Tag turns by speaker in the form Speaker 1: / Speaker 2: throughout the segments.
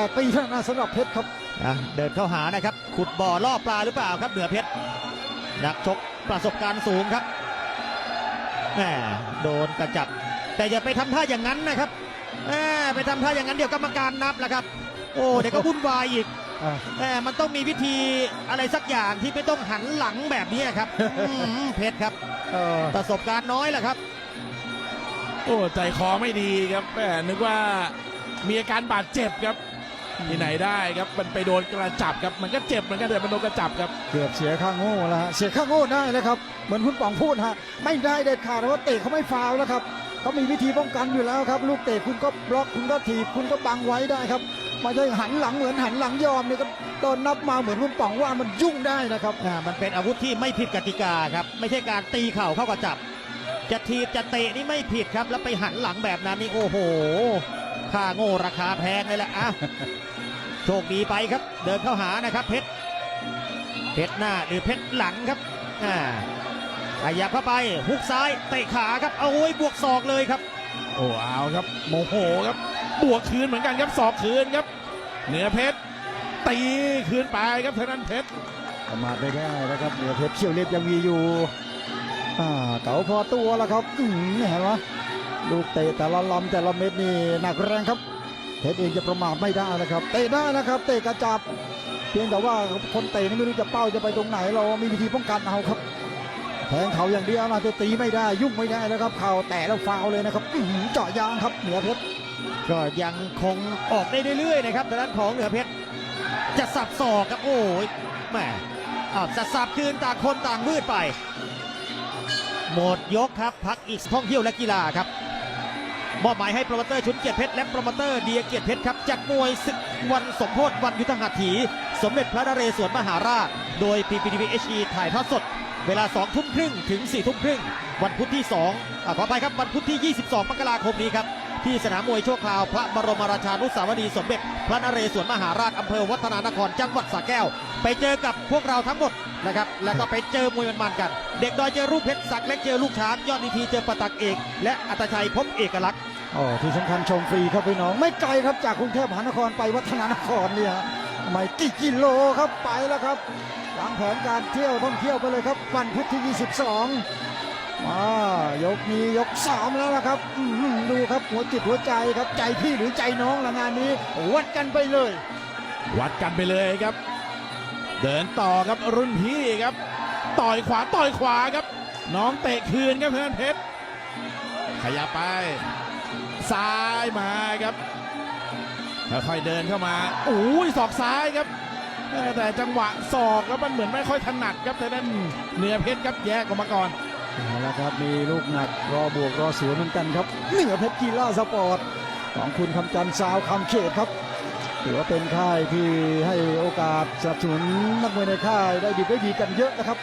Speaker 1: 18ปีเท่านั้นนะสำหรับเพชรครับ
Speaker 2: อะเดินเข้าหานะครับ ขุดบ่อล่อปลาหรือเปล่าครับเหนือเพชรนักชกประสบการณ์สูงครับแหมโดนกระจับ แต่อย่าไปทำท่าอย่างนั้นนะครับแหมไปทำท่าอย่างนั้นเดี๋ยวกรรมการนับแล้วครับ โอ้เดี๋ยวก็วุ่นวายอีก
Speaker 1: อะ
Speaker 2: แหมมันต้องมีวิธีอะไรสักอย่างที่ไม่ต้องหันหลังแบบนี้ครับอืมเพชรครับ
Speaker 1: เออ
Speaker 2: ประสบการณ์น้อยแหละครับ
Speaker 3: โอ้ใจคอไม่ดีครับแหมนึกว่ามีอาการบาดเจ็บครับ ที่ไหนได้ครับมันไปโดนกระจับครับมันก็เจ็บเหมือนกันแต่มันโดนกระจับครับ
Speaker 1: เกือบเสียข้างโง่แล้วฮะเสียข้างโง่ได้เลยครับเหมือนคุณป๋องพูดฮะไม่ได้เด็ดขาดเพราะว่าเตะเขาไม่ฟาวล์แล้วครับเขามีวิธีป้องกันอยู่แล้วครับ ลูกเตะคุณก็บล็อกคุณก็ถีบคุณก็บังไว้ได้ครับไม่ใช่หันหลังเหมือนหันหลังยอมนี่ก็โดนนับมาเหมือนคุณป๋องว่ามันยุ่งได้นะครับ
Speaker 2: อ่ามันเป็นอาวุธที่ไม่ผิดกติกาครับไม่ใช่การตีเข่าเข้ากระจับ จะทีบจะเตะนี่ไม่ผิดครับ แล้วไปหันหลังแบบนั้นนี่โอ้โห ค่าโง่ราคาแพงเลยแหละอะโชคดีไปครับ เดินเข้าหานะครับ เพชรเพชรหน้าหรือเพชรหลังครับอ่าขยับเข้าไปฮุกซ้ายเตะขาครับเอาโอ้ยบวกศอกเลยครับ
Speaker 3: โอ้เอาครับโมโหครับบวกคืนเหมือนกันครับสอกคืนครับ เหนือเพชรตีคืนไปครับเท่านั้นเพชร
Speaker 1: ประมาทไม่ได้นะครับเหนือเพชรเขี้ยวเล็บยังมีอยู่อ่าเก๋าพอตัวแล้วครับอืมเห็นไหม ลูกเตะแต่ละลำแต่ละเม็ดนี่หนักแรงครับเพชรเองจะประมาทไม่ได้นะครับเตะได้นะครับเตะกระจับ เพียงแต่ว่าคนเตะนี่ไม่รู้จะเป้าจะไปตรงไหน เรามีวิธีป้องกันเอาครับแทงเขาอย่างเดียวนะจะตีไม่ได้ ยุ่งไม่ได้นะครับ เข่าแตะแล้วฟาวเลยนะครับอื้อหือเจาะยางครับเหนือเพชร
Speaker 2: ก็ยังคงออกได้เรื่อยๆนะครับทางด้านของเหนือเพชรจะสับศอกครับโอ้ยแหมอ้าวจะสับคืนต่างคนต่างมืดไป หมดยกครับพักอีกท่องเที่ยวและกีฬาครับ มอบหมายให้โปรโมเตอร์ชุนเกียรติเพชรและโปรโมเตอร์เดียเกียรติเพชรครับจัดมวยศึกวันสมโพธิวันยุทธหัตถี สมเด็จพระนเรศวรมหาราช โดย PPTV HD ถ่ายทอดสด เวลา 2 ทุ่มครึ่งถึง 4 ทุ่มครึ่ง วันพุธที่ 2อ่าขออภัยครับวันพุธที่ 22 มกราคมนี้ครับ ที่สนามมวยชั่วคราวพระบรมราชานุสาวรีย์สมเด็จพระนเรศวรมหาราชอำเภอวัฒนานครจังหวัดสระแก้ว ไปเจอกับพวกเราทั้งหมดนะครับแล้วก็ไปเจอมวยมันๆกัน เด็กดอยเจอลูกเพชรสักดิ์เล็กเจอลูกช้างยอดดีทีเจอปะตักเอก และอัตชัยพบเอกลักษณ์
Speaker 1: อ๋อที่สำคัญชมฟรีครับพี่น้อง ไม่ไกลครับจากกรุงเทพมหานครไปวัฒนานครเนี่ยไม่กี่กิโลครับไปแล้วครับวางแผนการเที่ยวท่องเที่ยวไปเลยครับวันพุธที่ 22มายกนี้ยก 3 แล้วนะครับดูครับหัวจิตหัวใจครับใจพี่หรือใจน้องละงานนี้ วัดกันไปเลย
Speaker 3: วัดกันไปเลยครับ เดินต่อครับรุ่นพี่ครับ ต่อยขวาต่อยขวาครับ น้องเตะคืนครับเพื่อนเพชรขยับไป ซ้ายมาครับค่อยๆเดินเข้ามาอุ้ยศอกซ้ายครับเออแต่จังหวะศอกแล้วมันเหมือนไม่ค่อยถนัดครับแต่นั้นเหนือเพชรครับแยกออกมาก่อน
Speaker 1: เอาละครับมีลูกหนักรอบวกรอสวนเหมือนกันครับเหนือเพชรกีฬาสปอร์ตของคุณคำจันทร์สาวคำเขตครับถือว่าเป็นค่ายที่ให้โอกาสสนับสนุนนักมวยในค่ายได้ดีได้ดีกันเยอะนะครับ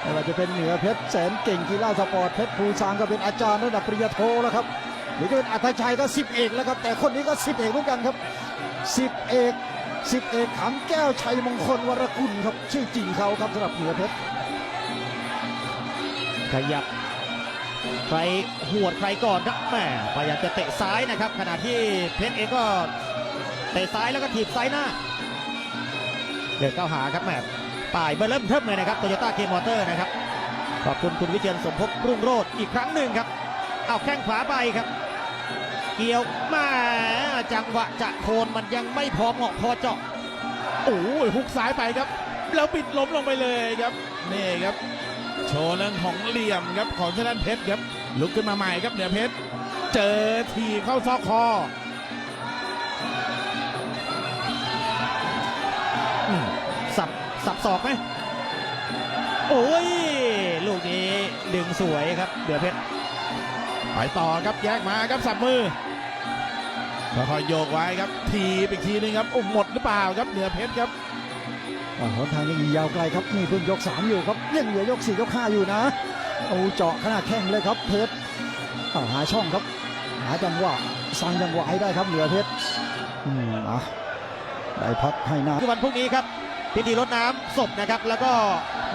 Speaker 1: ไม่ว่าจะเป็นเหนือเพชรแสนเก่งกีฬาสปอร์ตเพชรภูซางก็เป็นอาจารย์ระดับปริญญาโทแล้วครับ หรือจะเป็นอัธชัยก็สิบเอกแล้วครับ แต่คนนี้ก็สิบเอกเหมือนกันครับสิบเอกสิบเอกขำแก้วชัยมงคลวรกุลครับชื่อจริงเขาครับสำหรับเหนือเพชร
Speaker 2: ขยับใครหวดใครก่อนครับแหมพยายามจะเตะซ้ายนะครับ ขณะที่เพชรเองก็เตะซ้ายแล้วก็ถีบซ้ายหน้าเดินเข้าหาครับแหมป่ายเบอร์เริ่มเทิมเลยนะครับโตโยต้าเคมอเตอร์นะครับขอบคุณคุณวิเชียนสมภพรุ่งโรจน์อีกครั้งหนึ่งครับเอาแข้งขวาไปครับ เกี่ยวมาจังหวะจะโคนมันยังไม่พอเหมาะพอเจาะ
Speaker 3: โอ้ยฮุกซ้ายไปครับ แล้วปิดล้มลงไปเลยครับนี่ครับ โชว์เรื่องของเหลี่ยมครับของชนะเพชรครับลุกขึ้นมาใหม่ครับเหนือเพชรเจอทีเข้าซอกคอ
Speaker 2: สับสับศอกไหมโอ้ย ลูกนี้ดึงสวยครับเดือเพชร
Speaker 3: ไปต่อครับแยกมาครับสับมือ ค่อยๆโยกไว้ครับ ทีบอีกทีนึงครับอุ้มหมดหรือเปล่าครับเหนือเพชรครับ
Speaker 1: อ่าหนทางยังอีกยาวไกลครับนี่เพิ่งยก 3 อยู่ครับยังเหลือยก 4 ยก 5 อยู่นะเอาเจาะขนาดแข้งเลยครับเพชรอ่าหาช่องครับ หาจังหวะสร้างจังหวะให้ได้ครับเหนือเพชรอืมอะได้พักให้หน้า
Speaker 2: คือวันพรุ่งนี้ครับพิธีรดน้ำศพนะครับ แล้วก็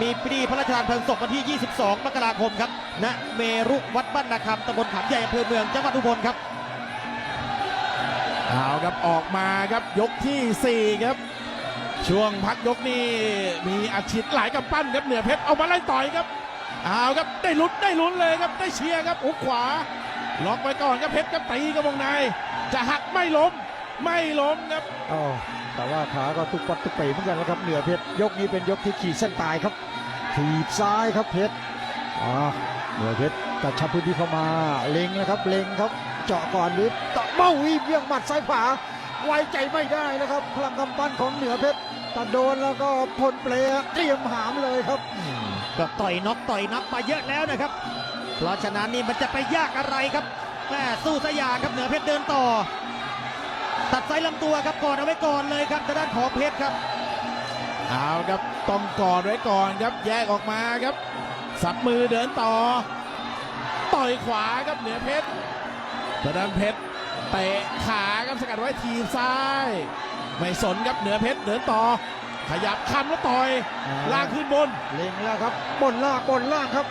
Speaker 2: มีพิธีพระราชทานเพลิงศพวันที่ 22 มกราคมครับณเมรุวัดบ้านนาคำตำบลขามใหญ่อำเภอเมืองจังหวัดอุบลครับ
Speaker 3: อ เอาครับออกมาครับยกทีสี่ 4 ครับ ช่วงพักยกนี่มีอาชีพหลายกำปั้นครับเหนือเพชรเอามาไล่ต่อยครับเอาครับได้ลุ้นได้ลุ้นเลยครับได้เชียร์ครับอุกขวา ล็อกไว้ก่อนครับเพชรครับตีกระบองใน จะหักไม่ล้มไม่ล้มครับ
Speaker 1: อ๋อแต่ว่าขาก็ตุกปัดตุกเป๋เหมือนกันแล้วครับเหนือเพชรยกนี้เป็นยกที่ขีดเส้นตายครับถีบซ้ายครับเพชรอ่าเหนือเพชรกระชับพื้นที่เข้ามาเล็งนะครับเล็งครับ เจาะก่อนหรือต เบ้าวีเบี่ยงหมัดซ้ายขวาไว้ใจไม่ได้นะครับ พลังกำปั้นของเหนือเพชรถ้าโดนแล้วก็พลเปลเตรียมหามเลยครับ
Speaker 2: ก็ต่อยน็อกต่อยนับมาเยอะแล้วนะครับ เพราะฉะนั้นนี่มันจะไปยากอะไรครับแม่สู้สยามครับเหนือเพชรเดินต่อ ตัดไซลำตัวครับก่อนเอาไว้ก่อนเลยครับทางด้านของเพชรครับ
Speaker 3: เอาครับต้องกอดไว้ก่อนครับแยกออกมาครับสับมือเดินต่อ ต่อยขวาครับเหนือเพชรทางด้านเพชร เตะขาครับสกัดไว้ทีบซ้าย ไม่สนครับเหนือเพชรเดินต่อ ขยับคำแล้วต่อยลากขึ้นบน
Speaker 1: เล็งแล้วครับบนล่างบนล่างครับ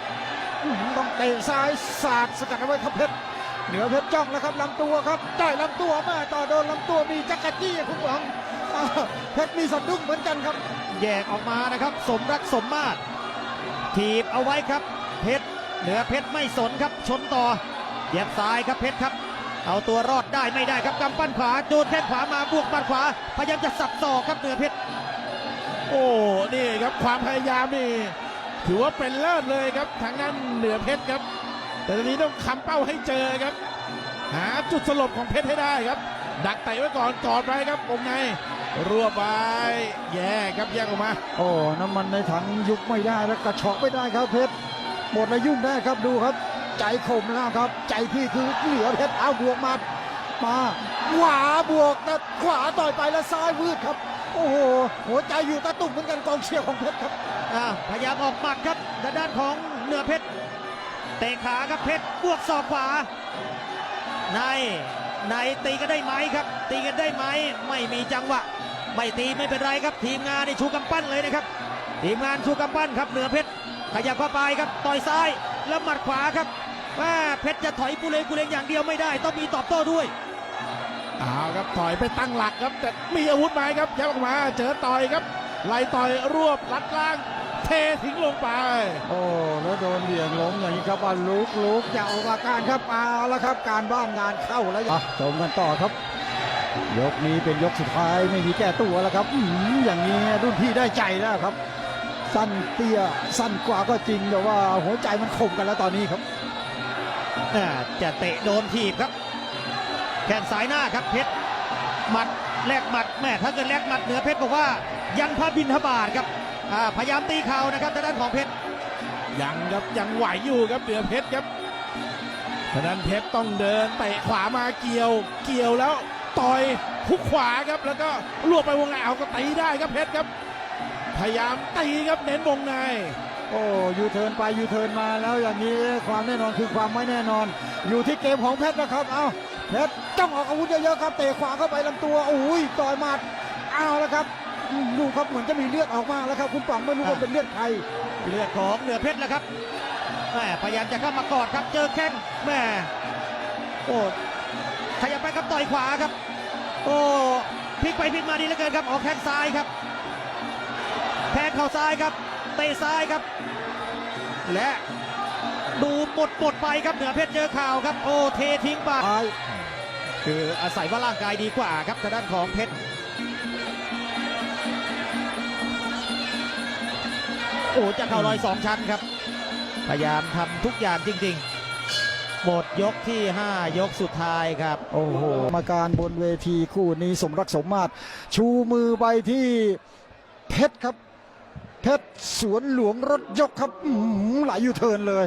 Speaker 1: อื้อหือต้องเตะซ้ายสาดสกัดเอาไว้ครับเพชรเหนือเพชรจ้องแล้วครับลำตัวครับต่อยลำตัวแม่ต่อโดนลำตัวมีจักรจี้คุณหวังอ้าวเพชรมีสะดุ้งเหมือนกันครับ
Speaker 2: แยกออกมานะครับ สมรักสมมาตรถีบเอาไว้ครับ เพชรเหนือเพชรไม่สนครับชนต่อเหยียบซ้ายครับเพชรครับ เอาตัวรอดได้ไม่ได้ครับกำปั้นขวาโดนแข้งขวามาบวกหมัดขวา พยายามจะสับศอกครับเหนือเพชร
Speaker 3: โอ้นี่ครับความพยายามนี่ถือว่าเป็นเลิศเลยครับทางด้านเหนือเพชรครับ แต่ตอนนี้ต้องคำเป้าให้เจอครับ หาจุดสลบของเพชรให้ได้ครับ ดักเตะไว้ก่อนกอดไว้ครับวงในรวบไว้แย่ครับแยกออกมา
Speaker 1: โอ้น้ำมันในถังยุบไม่ได้แล้วกระชอกไม่ได้ครับเพชรหมดแล้วยุ่งได้ครับดูครับ ใจคมแล้วครับ ใจพี่คือเหลือเพชรเอาบวกมามาขวาบวกแต่ขวาต่อยไปแล้วซ้ายวืดครับ โอ้โหหัวใจอยู่ตะตุ่มเหมือนกันกองเชียร์ของเพชรครับ
Speaker 2: อ่าพยายามออกหมัดครับทางด้านของเหนือเพชรเตะขาครับเพชรบวกศอกขวาในในตีกันได้ไหมครับ ตีกันได้ไหมไม่มีจังหวะไม่ตีไม่เป็นไรครับ ทีมงานนี่ชูกำปั้นเลยนะครับ ทีมงานชูกำปั้นครับเหนือเพชรขยับเข้าไปครับต่อยซ้ายแล้วหมัดขวาครับ ว่าเพชรจะถอยกุเลงกุเลงอย่างเดียวไม่ได้ ต้องมีตอบโต้ด้วย
Speaker 3: เอาครับถอยไปตั้งหลักครับแต่มีอาวุธไหมครับยับออกมาเจอต่อยครับไล่ต่อยรวบลัดล่าง เททิ้งลงไป
Speaker 1: โอ้แล้วโดนเบี่ยงล้มอย่างนี้ครับว่าลุกลุกอย่าออกอาการครับเอาแล้วครับ การบ้านงานเข้าแล้วอะชมกันต่อครับ ยกนี้เป็นยกสุดท้ายไม่มีแก้ตัวแล้วครับอื้อหืออย่างนี้รุ่นพี่ได้ใจแล้วครับ สั้นเตี้ยสั้นกว่าก็จริงแต่ว่าหัวใจมันคมกันแล้วตอนนี้ครับ
Speaker 2: อ่า จะเตะโดนถีบครับ แขนซ้ายหน้าครับเพชรหมัดแลกหมัดแม่ถ้าเกิดแลกหมัดเหนือเพชรบอกว่ายันพระบินทบาทครับพยายามตีเข่านะครับทางด้านของเพชร
Speaker 3: ยังครับยังไหวอยู่ครับเหนือเพชรครับทางด้านเพชรต้องเดินเตะขวามาเกี่ยว เกี่ยวแล้วต่อยทุกขวาครับ แล้วก็รวบไปวงในเอาก็ตีได้ครับเพชรครับ พยายามตีครับเน้นวงใน
Speaker 1: โอ้ยูเทิร์นไปยูเทิร์นมาแล้วอย่างนี้ความแน่นอนคือความไม่แน่นอน อยู่ที่เกมของเพชรนะครับเอาเพชรต้องออกอาวุธเยอะๆครับเตะขวาเข้าไปลำตัวโอ้ยต่อยหมัดเอาแล้วครับอืมดูครับเหมือนจะมีเลือดออกมาแล้วครับคุณป๋องไม่รู้ว่าเป็นเลือดใคร
Speaker 2: เลือดของเหนือเพชรแล้วครับแม่พยายามจะเข้ามากอดครับเจอแข้งแม่โอ้ขยับไปครับต่อยขวาครับ โอ้พลิกไปพลิกมาดีเหลือเกินครับออกแข้งซ้ายครับแทงเข่าซ้ายครับ เตะซ้ายครับ และดูหมดหมดไปครับเหนือเพชรเจอข่าวครับ โอ้เททิ้งไป
Speaker 1: ตาย
Speaker 2: คืออาศัยว่าร่างกายดีกว่าครับทางด้านของเพชรโอ้จะเข้าลอยสองชั้นครับ พยายามทำทุกอย่างจริงๆ หมดยกที่ 5 ยกสุดท้ายครับ
Speaker 1: โอ้โหกรรมาการบนเวทีคู่นี้สมรักสมมาตรชูมือไปที่เพชรครับ เพชรสวนหลวงรถยกครับไหลอยู่เทินเลย